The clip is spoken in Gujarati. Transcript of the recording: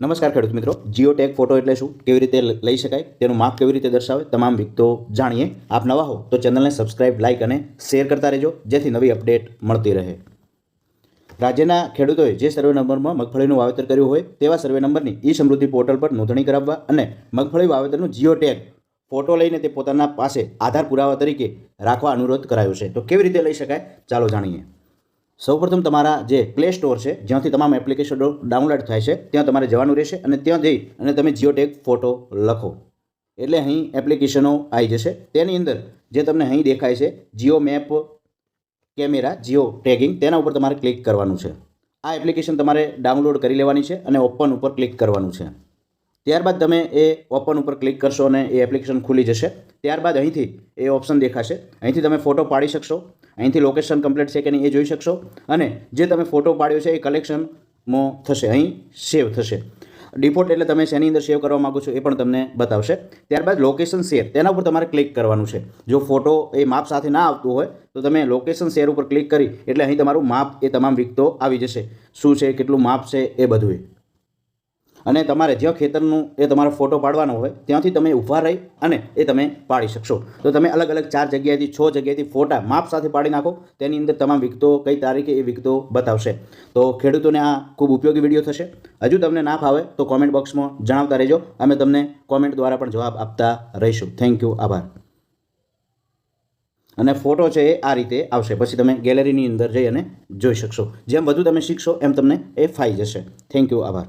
નમસ્કાર ખેડૂત મિત્રો. જીઓ ટેગ ફોટો એટલે શું? કેવી રીતે લઈ શકાય? તેનું માપ કેવી રીતે દર્શાવે? તમામ વિગતો જાણીએ. આપ નવા હો તો ચેનલને સબસ્ક્રાઇબ લાઇક અને શેર કરતા રહેજો, જેથી નવી અપડેટ મળતી રહે. રાજ્યના ખેડૂતોએ જે સર્વે નંબરમાં મગફળીનું વાવેતર કર્યું હોય, તેવા સર્વે નંબરની ઈ સમૃદ્ધિ પોર્ટલ પર નોંધણી કરાવવા અને મગફળી વાવેતરનું જીઓ ટેગ ફોટો લઈને તે પોતાના પાસે આધાર પુરાવા તરીકે રાખવા અનુરોધ કરાયો છે. તો કેવી રીતે લઈ શકાય? ચાલો જાણીએ. સૌપ્રથમ તમારા જે પ્લે સ્ટોર છે, જ્યાંથી તમામ એપ્લિકેશનો ડાઉનલોડ થાય છે, ત્યાં તમારે જવાનું રહેશે અને ત્યાં જઈ અને તમે જીઓટેગ ફોટો લખો. એટલે અહીં એપ્લિકેશનો આવી જશે. તેની અંદર જે તમને અહીં દેખાય છે geo map camera geo tagging તેના ઉપર તમારે ક્લિક કરવાનું છે. આ એપ્લિકેશન તમારે ડાઉનલોડ કરી લેવાની છે અને ઓપન ઉપર ક્લિક કરવાનું છે. ત્યારબાદ તમે એ ઓપન ઉપર ક્લિક કરશો અને એ એપ્લિકેશન ખુલી જશે. ત્યારબાદ અહીંથી એ ઓપ્શન દેખાશે. અહીંથી તમે ફોટો પાડી શકશો. અહીંથી લોકેશન કમ્પ્લીટ છે કે નહીં એ જોઈ શકશો. અને જે તમે ફોટો પાડ્યો છે એ કલેક્શનમાં થશે, અહીં સેવ થશે. ડિફોલ્ટ એટલે તમે શેની અંદર સેવ કરવા માગો છો એ પણ તમને બતાવશે. ત્યારબાદ લોકેશન શેર તેના ઉપર તમારે ક્લિક કરવાનું છે. જો ફોટો એ માપ સાથે ના આવતું હોય, તો તમે લોકેશન શેર ઉપર ક્લિક કરી, એટલે અહીં તમારું માપ એ તમામ વિગતો આવી જશે. શું છે, કેટલું માપ છે એ બધું અને તમારે જ્યાં ખેતરનું એ તમારો ફોટો પાડવાનો હોય, ત્યાંથી તમે ઊભા રહી અને એ તમે પાડી શકશો. તો તમે અલગ અલગ ચાર જગ્યાએથી, છ જગ્યાએથી ફોટા માપ સાથે પાડી નાખો. તેની અંદર તમામ વિગતો, કઈ તારીખે એ વિગતો બતાવશે. તો ખેડૂતોને આ ખૂબ ઉપયોગી વીડિયો થશે. હજુ તમને ના ફાવે તો કોમેન્ટ બોક્સમાં જણાવતા રહેજો. અમે તમને કોમેન્ટ દ્વારા પણ જવાબ આપતા રહીશું. થેન્ક યુ આભાર. અને ફોટો છે એ આ રીતે આવશે. પછી તમે ગેલેરીની અંદર જઈ અને જોઈ શકશો. જેમ વધુ તમે શીખશો એમ તમને એ ફાઈ જશે. થેન્ક યુ આભાર.